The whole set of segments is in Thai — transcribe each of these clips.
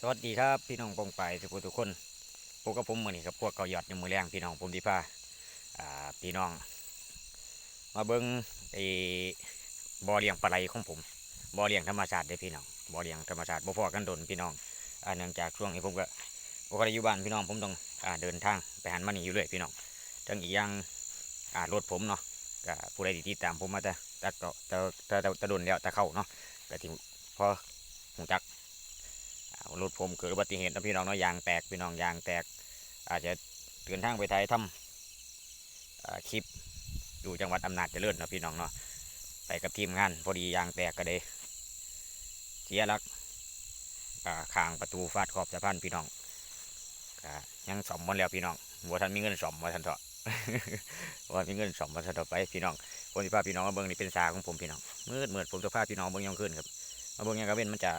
สวัสดีครับพี่น้องปองไปทุกคนทุกคนพวกกับผมมือนี่ครับพวกเกาหยอดในมือแรงพี่น้องผมดีพาอ่าพี่น้อง มาเบิ้งไอ้บ่อเลี้ยงปลาไหลของผมบ่อเลี้ยงธรรมชาติเด้พี่น้องบ่อเลี้ยงธรรมชาติบ่พอกันดนพี่น้องอเนื่องจากช่วงนี้ผมก็บ่ค่อยได้อยู่บ้านพี่น้องผมต้องอเดินทางไปหันมานี่อยู่เลยพี่น้องทั้งอีกอย่างรถผมเนาะก็ผู้ใดที่ติดตามผมมาแต่แต่ก็แต่แต่แต่ดนแล้วแต่เข้าเนาะก็ที่พอหูจัก รถผมเกิดอุบัติเหตุนะพี่น้องเนาะยางแตกพี่น้องยางแตก อาจจะเดินทางไปไทยทำอ่าคลิปอยู่จังหวัดอำนาจเจริญนะพี่น้องเนาะไปกับทีมงาน พอดียางแตกก็เลยเสียหลักอ่าข้างประตูฟาดขอบสะพานพี่น้องยังสอมหมันแล้วพี่น้องบัวทันมีเงินสอมมาทันเถอะว่ามีเงินสอมมาทันเถอะไปพี่น้องผมจะพาพี่น้องมาเบิ้งนี่เป็นสาของผมพี่น้องมืดมืดผมจะพาพี่น้องเบิ้งยามขึ้นครับมาเบิ้งยามกระเว้นมันจะ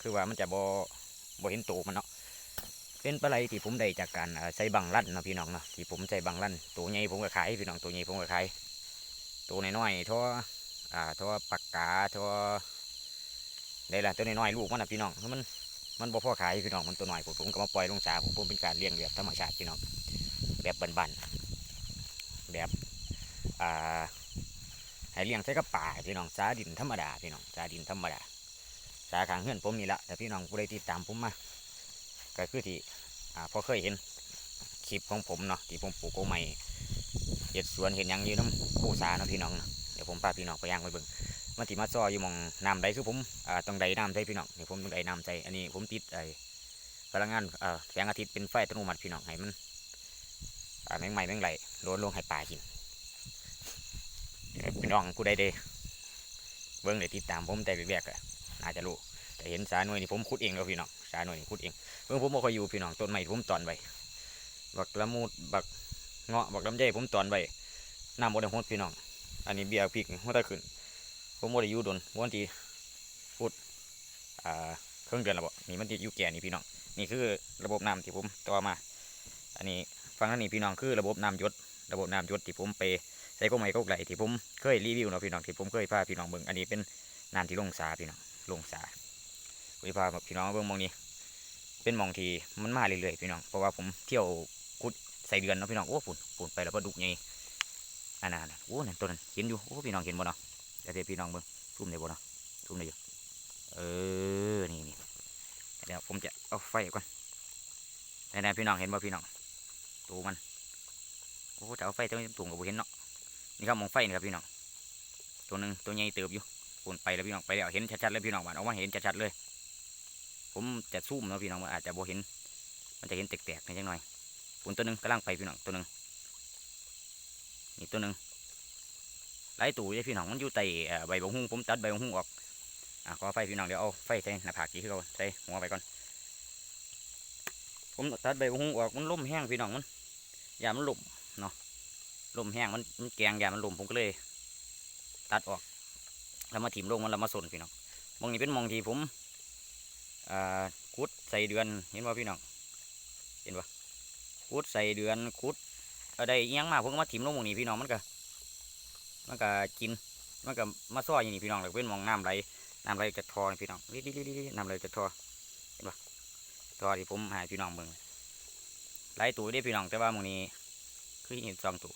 คือว่ามันจะบ่ บ่เห็นตัวมันเนาะเป็นปลาไหลที่ผมได้จากการใส่บังลั่นนะพี่น้องเนาะที่ผมใส่บังลั่นตัวใหญ่ผมก็ขายพี่น้องตัวใหญ่ผมก็ขายตัวน้อยๆทั่วอ่าทั่วปากกาทั่วได้ละตัวน้อยๆลูกมันนะพี่น้องมันมันบ่พอขายพี่น้องมันตัวน้อยผมผมก็มาปล่อยลงสาผมผมเป็นการเลี้ยงแบบธรรมชาติพี่น้องแบบบันๆแบบอ่าให้เลี้ยงใส่กับป่าพี่น้องสาดินธรรมดาพี่น้องสาดินธรรมดา สาขางเฮือนผมนี่ละแต่พี่น้องผู้ใดติดตามผมมาก็คือที่พอเคยเห็นคลิปของผมเนาะที่ผมปลูกโกใหม่เห็ดสวนเห็นยังยู่น้ำผู้สาเนาะพี่น้องเนาะเดี๋ยวผมพาพี่น้องไปย่างไปเบิ่งมันที่มาซ้ออยู่มองน้ำใดคือผมอต้องใดน้ำใจพี่น้องเดี๋ยวผมต้องใดน้ำใจอันนี้ผมติดไอ้พลังงานแสงอาทิตย์เป็นไฟตโนมัติพี่น้องให้มันแมงใหม่แมงไหลโดนลงให้ปลากินพี่น้องผู้ใดเดเบิ่งได้ติดตามผมแต่แรกๆอะ น่าจะรู้แต่เห็นสาหน่วยนี่ผมขุดเองแล้วพี่น้องสาหน่วยนี่ขุดเองเพิ่งผมบ่ค่อยอยู่พี่น้องต้นไม้ที่ผมตอนไว้บักละมุดบักเงาะบักลำไยผมตอนไว้น้ำบ่ได้หดพี่น้องอันนี้เบียร์พริกหัวตะขึ้นผมบ่ได้อยู่โดนวันที่พูดอ่าเครื่องเดือนและบ่นี่มันติดอยู่แก่นี่พี่น้องนี่คือระบบน้ำที่ผมต่อมา อันนี้ฟังนั่นนี่พี่น้องคือระบบน้ำหยศระบบน้ำหยศที่ผมไปใส่ก้ไม้ก้ไหลที่ผมเคยรีวิวเนาะพี่น้องที่ผมเคยพาพี่น้องเบิ่งอันนี้เป็นน้ำที่ลงสาพี่น้อง ลงสาวิพาพี่น้องเบิ่งมองนี้ เป็นมองทีมันมาเรื่อยๆพี่น้อง เพราะว่าผมเที่ยวคุดใส่เดือนเนาะพี่น้อง โอ้ฝุ่นฝุ่นไปแล้วปลาดุกไงอันนั้นโอ้นั่นตัวนั้นเห็นอยู่ โอ้พี่น้องเห็นบ่เนาะเดี๋ยวเดี๋ยวพี่น้องเบิ่งซูมได้บ่เนาะซูมได้อยู่เออ นี่นี่เดี๋ยวผมจะเอาไฟก่อนไหนๆพี่น้องเห็นบ่พี่น้องตัวมัน โอ้จะเอาไฟตัวนี้ตุ่มกับบ่เห็นเนาะ นี่ครับมองไฟนี่ครับพี่น้อง ตัวหนึ่งตัวใหญ่เติบอยู่ ปุ่นไปแล้วพี่น้องไปแล้วเห็นชัดๆเลยพี่น้องบ้านออกมาเห็นชัดๆเลย ผมจะซูมนะพี่น้องมันอาจจะบ่เห็น มันจะเห็นแตกๆนิดหน่อยปุ่นตัวหนึ่งกำลังไปพี่น้องตัวหนึ่งนี่ตัวหนึ่งหลายตู่เลยพี่น้องมันอยู่ใต้ใบบงหุ่งผมตัดใบบงหุ่งออกอะขอไฟพี่น้องเดี๋ยวเอาไฟใส่หน้าผากกี่คือเขาใส่หัวไปก่อนผมตัดใบบงหุ่งออกมันล่มแห้งพี่น้องมันอย่ามันล่มเนาะล่มแห้งมันมันแกงอย่ามันล่มผมก็เลย ตัดออก แล้วมาถิ่มลงมันแล้วมาสนพี่น้องมองนี้เป็นมองที่ผมอ่าคุดใส่เดือนเห็นว่าพี่น้องเห็นปะคุดใส่เดือนคุดอะไรอิหยังมาผมก็มาถิ่มลงมองนี้พี่น้องมันก็มันก็กินมันก็มาซ้อยอย่างนี้พี่น้องแล้วเป็นมองน้ำไหลน้ำไหลจะทอพี่น้องลิลิลิลิน้ำไหลจะทอเห็นปะทอที่ผมหายพี่น้องเบิ่งหลตัวได้พี่น้องแต่ว่ามองนี้คือเห็นสองตัว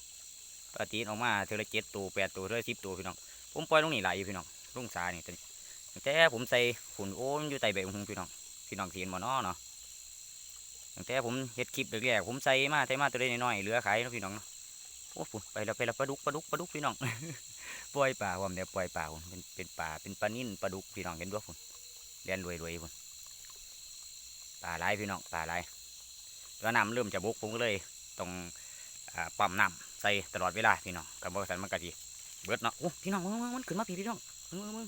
ปกตินออกมาเทอลเจ็ดตัวแปดตัวเทอละสิบตัวพี่น้อง ผมปล่อยลงนี่ไหลายอยู่พี่น้องลงสานี่ตัวนี้แต่ผมใส่ฝุ่นโอ้มอยู่ใต้ใบหงพี่น้องพี่น้องเห็นบ่นาะเนาะตั้งแต่ผมเฮ็ดคลิปแรกๆผมใส่มาใส่มาตัวเล็กน้อยๆเหลือขายนะพี่น้องเนาะโอ้ฝุ่นไปแล้วไปแล้วปลาดุกปลาดุกปลาดุกพี่น้องปล่อยปลาผมเดี๋ยวปล่อยปลาผมเป็นเป็นปลาเป็นปลานิ่นปลาดุกพี่น้องเห็นด้วยฝุ่นเลียนรวยรวยฝุ่นปลาหลายพี่น้องปลาหลายแล้วน้ำเริ่มจะบุกผมก็เลยต้องปั๊มน้ำใส่ตลอดเวลาพี่น้องกับบ่สันมันกะทิ เบิดเนาะโอ้พี่น้องมึงมึงมันขึ้นมาพี่พี่น้องมึงมึงมึง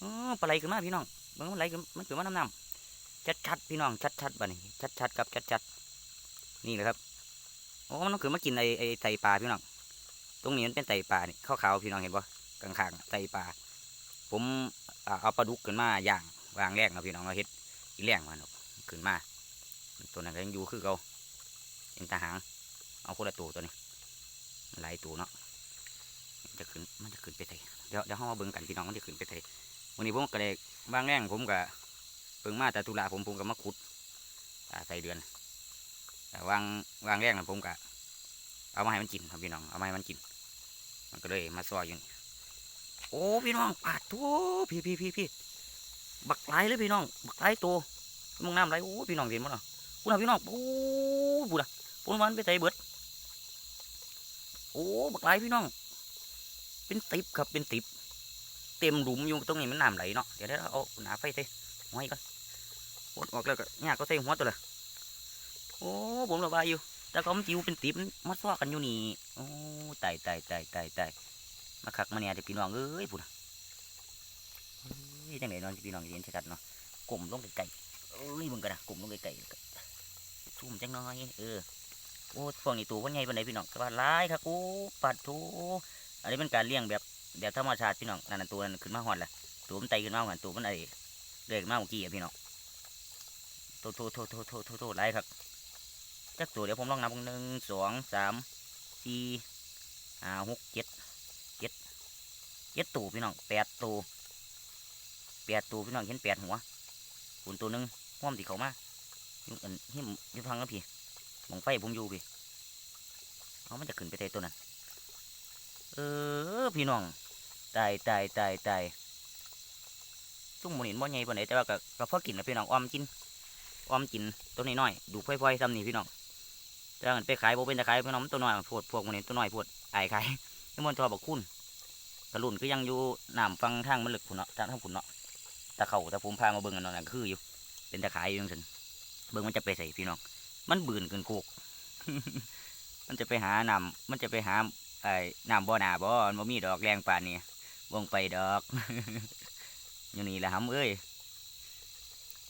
อ๋อปลาไหลขึ้นมาพี่น้องมึงมันไหลขึ้นมันขึ้นมาน้ำน้ำชัดชัดพี่น้องชัดชัดบ้านี้ชัดชัดครับชัดชัดนี่แหละครับโอ้มันต้องขึ้นมากินไอ้ไอ้ไตปลาพี่น้องตรงนี้มันเป็นไตปลานี่ขาวๆพี่น้องเห็นปะกลางๆไตปลาผมเอาปลาดุกขึ้นมาย่างวางแรกเนาะพี่น้องเราเฮ็ดอีแรงมันเนาะขึ้นมาตัวนั้นก็ยังอยู่คือเขาเป็นตาหางเอาคนละตัวตัวนี้หลายตัวเนาะ มันจะขึ้นมันจะขึ้นไปไทเดี๋ยวเดี๋ยวเรามาเบิ่งกันพี่น้องมันจะขึ้นไปไทวันนี้ผมก็เลยบางแรงผมก็เพิ่งมาแต่ตุลาผมผมก็มาขุดใส่เดือนแต่วางวางแรกนะผมก็เอามาให้มันกินครับพี่น้องเอามาให้มันกิน มันก็เลยมาซอยอยู่นี่โอ้พี่น้องปาดทั่วพี่พี่พี่พี่บักไหลเลยพี่น้องบักไหลตัวมึงน้ำไหลโอ้พี่น้องเห็นมั้งเนาะพูดนะพี่น้องโอ้พูดนะพูดมันไปใส่เบิดโอ้บักไหลพี่น้อง เป็นติบครับเป็นติบเต็มหลุมอยู่ตรงนี้มันน้ำไหลเนาะเดี๋ยวเดี๋ยวเอาหนาไฟใส่หัวอีกก่อนหดออกแล้วก็ยากก็ใส่หัวตัวละโอ้ผมระบายอยู่ แต่เขามันจิวเป็นติบมันซ้อกันอยู่นี่โอ้ตายตายตายตายตายมาคักมาเนี่ยเดี๋ยวพี่น้องเอ้ยพูดนะยจังไหนนอนพี่น้องเห็นชัดเนาะกลมลงไกลๆเอ้ยมึงกันนะกลมลงไกลๆซุ่มจังน้อยเออโอ้พวกนี้ตัวว่าไงปานไหนพี่น้องแต่ว่าร้ายครับโอ้ปัดโถ อันนี้เป็นการเลี้ยงแบบเดี๋ยวธรรมชาติพี่น้องนั่นตัวนั้นขึ้นมาหอดละตัวมันไตขึ้นมาหันตัวมันไอเด็กมาเมื่อกี้อะพี่น้องโทโทโทโทโทโทโทไรครับจักตัวเดี๋ยวผมลองนับหนึ่งสองสามสี่ห้าหกเจ็ดเจ็ดเจ็ดตัวพี่น้องแปดตัวแปดตัวพี่น้องเห็นแปดหัวหุ่นตัวหนึ่งห้อมติเขามายู่อันหิมยู่ทางนั้นพี่หมองไฟผมอยู่พี่เอามันจะขึ้นไปแต่ตัวนั้น เออ พี่น้องตายตายตายตายซุ่มหมูนินบ่ใหญ่ปานใดแต่ว่าก็ก็พอกินนะพี่น้องออมกินออมกินตัวน้อยๆดูพ่อยๆซ้ำนี่พี่น้องแต่ว่ามันไปขายโบเป็นตะขายพี่น้องตัวน้อยมันโพดพวกหมูนินตัวน้อยโพดไอายขายนี่มันทอบักคุณกระลุ่นก็ยังอยู่น้ำฟังทางมันลึกพุ่นเนาะทางทางพุ่นเนาะตะเข่าตะภูมิพามาเบิ่งกันเนาะนั่นคืออยู่ เป็นตะขายอยู่จังซั่นเบิ่งมันจะไปใส่พี่น้อง มันบืนเกินโคกมันจะไปหาน้ำมันจะไปหา ไอ้น้ำบ่อนาบ่มันบ่มีดอกแรงป่านนี้วงไปดอก อยู่นี่แหละหำเอ้ย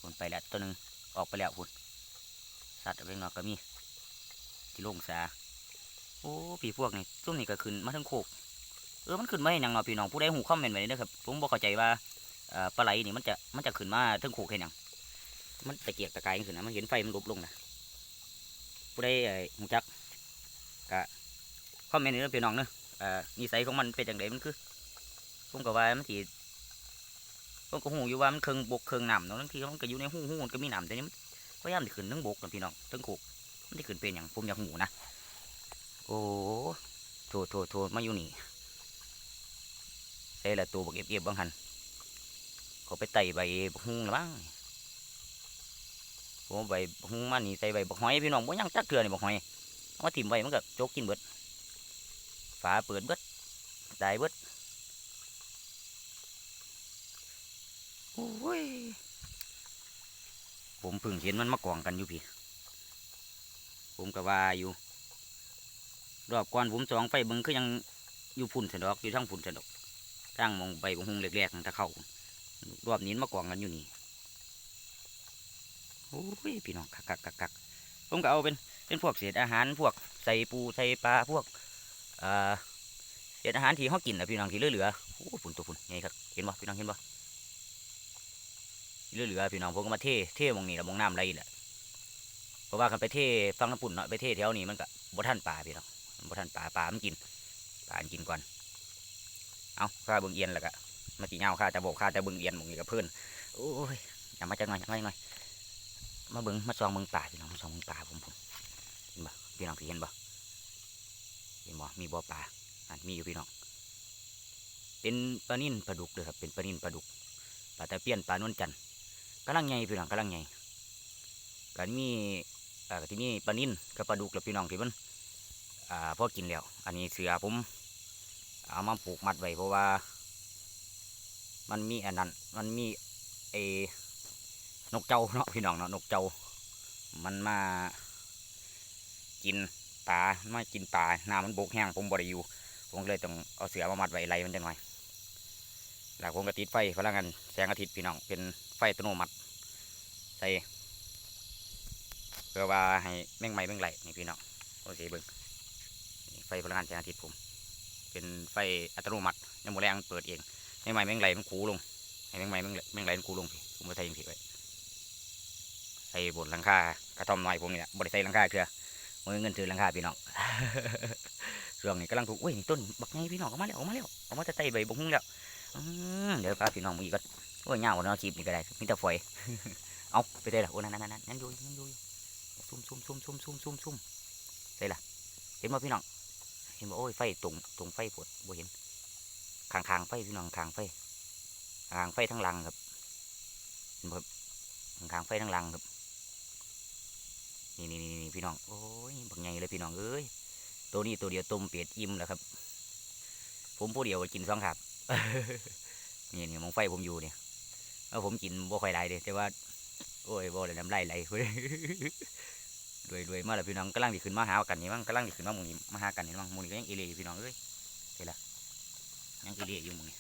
พุ่นไปแล้วตัวหนึงออกไปแล้วพุ่นสัตว์เอาไปนอกก็มีที่ลงสาโอ้พี่พวกนี่ซุ่มนี่ก็ขึ้นมาทั้งโคกเออมันขึ้นมาให้หยังเนาะพี่น้องผู้ใดหูคอมเมนต์ไว้เด้อครับผมบ่เข้าใจว่าปลาไหลนี่มันจะมันจะขึ้นมาทั้งโคกให้หยังมันตะเกียกตะกายขึ้นนะมันเห็นไฟมันลุบลงนะผู้ใดไอ้หูจักค อมเมนต์นี่พี่น้องเนอะอ่อนิสัยของมันเป็นอย่างไรมันคือผมก็ว่ามันสีผมก็หูอยู่ว่ามันเคืองบกเคืองน้ำเนาะบางทีมันก็อยู่ในหูหูมันก็มีหนำแต่นี่มันพยายามจะขึ้นทั้งบกนะพี่น้องทั้งโขกมันจะขึ้นเป็นอย่างผมอยากหูนะโอ้โถโถโถมาอยู่นี่ใส่ละตัวบกเอียบๆบางหันเขาไปไต่ใบบักฮุงละบ้างผมเอาใบบักฮุงมานี่ใส่ใบบกหอยพี่น้องบ่ยังจักเกลือนี่บกหอยเอามาถิ่มไว้มันก็โจกกินเบิด ฝาเปิดเบิดตายเบิดโอ้ยผมเพิ่งเห็นมันมากองกันอยู่พี่ ผมก็ว่าอยู่ รอบก่อนผมสองไฟเบิงคือยังอยู่พุ่นสะดอกอยู่ทั้งพุ่นสะดอกตั้งมองใบบงหงเล็กๆนั่นถ้าเข้ารอบนี้มากองกันอยู่นี่โอ้ยพี่น้องคักคักคักคักผมก็เอาเป็นเป็นพวกเศษอาหารพวกใส่ปูใส่ปลาพวก อ่าเศษอาหารที่เขากินนะพี่น้องที่เหลือๆโอ้ฝุ่นตัวฝุ่นไงครับเห็นบ่พี่น้องเห็นบ่เหลือๆพี่น้องผมก็มาเทเทหมองนี่ละมองน้ำไรแหละเพราะว่าคันไปเทฟังน้ำปุ่นเนาะไปเทแถวนี้มันก็บ่ทันป่าพี่น้องบ่ทันป่าป่ามันกินป่ามันกินก่อนเอาข้าเบิ่งเอียนแล้วก็มาตีเงาข้าจะโบกข้าจะเบิ่งเอียนมองนี่กับเพื่อนโอ้ยอย่ามาจักหน่อยจักหน่อยหน่อยมาเบิ่งมาซองเบิ่งป่าพี่น้องมาซองเบิ่งป่าผมผมเห็นบ่พี่น้องที่เห็นบ่ เห็นบ่มีบ่อปลาอันมีอยู่พี่น้องเป็นปลานิ่นปลาดุกเลยครับเป็นปลานิ่นปลาดุกปลาตะเพียนปลานวลจันทร์กำลังใหญ่พี่น้องกำลังใหญ่กันมีอ่าที่มีปลานิ่นกับปลาดุกแล้วพี่น้องที่มันอ่าพอกินแล้ว อันนี้เสือผมเอามาผูกมัดไว้เพราะว่า มันมีอันนั้นมันมีไอนกเจ้าเนาะพี่น้องเนาะนกเจ้ามันมากิน ปลามากินปลาน้ำมันบกแห้งผมบริยูผมเลยต้องเอาเสือมามัดไว้ไรมันจังหน่อยแล้วผมก็ติดไฟพลังงานแสงอาทิตย์พี่น้องเป็นไฟอัตโนมัติใส่เพื่อว่าให้แมงไม้แมงไหลนี่พี่น้องโอเคเบิ้งไฟพลังงานแสงอาทิตย์ผม เป็นไฟอัตโนมัติยังโมแรงเปิดเองแมงไม้แมงไหลมันคูลงให้แมงไม้แมงไหลแมงไหลมันคูลงพี่ผมมาใส่ยังผิดไว้ใส่บนหลังคากระท่อมหน้อยผมเนี่แหละบริใส่หลังคาเถื่อ มือเงินถือหลังคาพี่น้องช่วงนี้กำลังถูกอุ้ยต้นบักไงพี่น้องออกมาแล้วออกมาแล้วออกมาจะไต่ใบบุ้งแล้วเดี๋ยวพาพี่น้องมาอีกก็โอ้ยเงาเนาะคลิปนี่ก็ได้มีแต่ฝอยเอาไปได้ละโอ้นั่นนั่นนั่นยังอยู่ยังอยู่ซุ่มซุ่มซุ่มซุ่มซุ่มซุ่มซุ่มได้ละเห็นบ่พี่น้องเห็นบ่โอ้ยไฟตรงตรงไฟปวดบ่เห็นข้างไฟพี่น้องข้างไฟข้างไฟทั้งลังครับเห็นบ่คางไฟทั้งลังครับ นี่นี่นี่นี่พี่น้องโอ้ยบักใหญ่เลยพี่น้องเอ้ยตัวนี้ตัวเดียวต้มเป็ดอิ่มแล้วครับ ผมผู้เดียวกินสองครับนี่นี่มองไฟผมอยู่เนี่ยเออผมกินบ่ค่อยได้เด้แต่ว่าโอ้ยบ่เลยน้ำลายไหลรวยรวยมาแล้วพี่น้องกำลังดิขึ้นมาหากันนี่มั้งกำลังดิขึ้นมาหมุงนี้มาหากันนี่มั้งหมุงนี้ก็ยังเอเล่อยู่พี่น้องเอ้ยเห็นละยังเอเล่อยู่หมุงนี้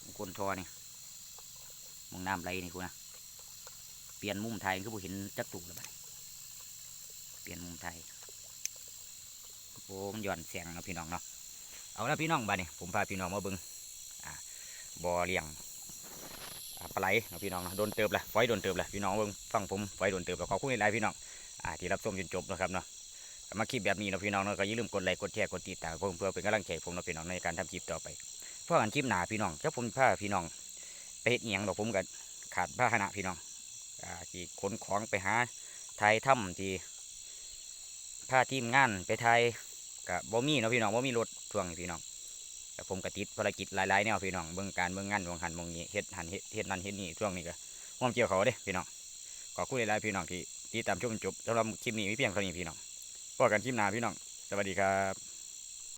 หมุงคนทอนี่มุงน้ำไหลนี่คุณนะเปลี่ยนมุมไทยคือบ่เห็นจักตุกแล้วบัดนี้ เปลี่ยนมุมไทยโอ้มันหย่อนเสียงนะพี่น้องเนาะเอาละพี่น้องบัดนี้ผมพาพี่น้องมาเบิ่งอ่าบ่อเลี้ยงปลาไหลนะพี่น้องเนาะโดนเติบละไฟโดนเติบละพี่น้องเบิ่งฟังผมไฟโดนเติบละขอบคุณหลายพี่น้องอ่าที่รับชมจนจบนะครับเนาะมาคลิปแบบนี้เนาะพี่น้องเนาะก็อย่าลืมกดไลค์กดแชร์กดติดตามผมเพื่อเป็นกำลังใจผมนะพี่น้องในการทำคลิปต่อไปเพราะกันคลิปหนาพี่น้องถ้าผมพาพี่น้องไปเฮ็ดเอียงดอกผมก็ขาดพาหนะพี่น้องอ่าที่ขนของไปหาไทยถ้ำที่ พาทีมงานไปไทยกับบ่มีเนาะพี่น้องบ่มีรถช่วงนี้พี่น้องแต่ผมกติดภารกิจหลายๆแนวพี่น้องเบื้องการเบื้องงานวงหันวงนี้เฮ็ดหันเฮ็ดเฮ็ดนั่นเฮ็ดนี่ช่วงนี้ก็ห่วงเกี่ยวเขาเด้พี่น้องขอบคุณหลายๆพี่น้องที่ที่ตามชมจนจบสำหรับคลิปนี้มีเพียงเท่านี้พี่น้องพบกันคลิปหน้าพี่น้องสวัสดีครับ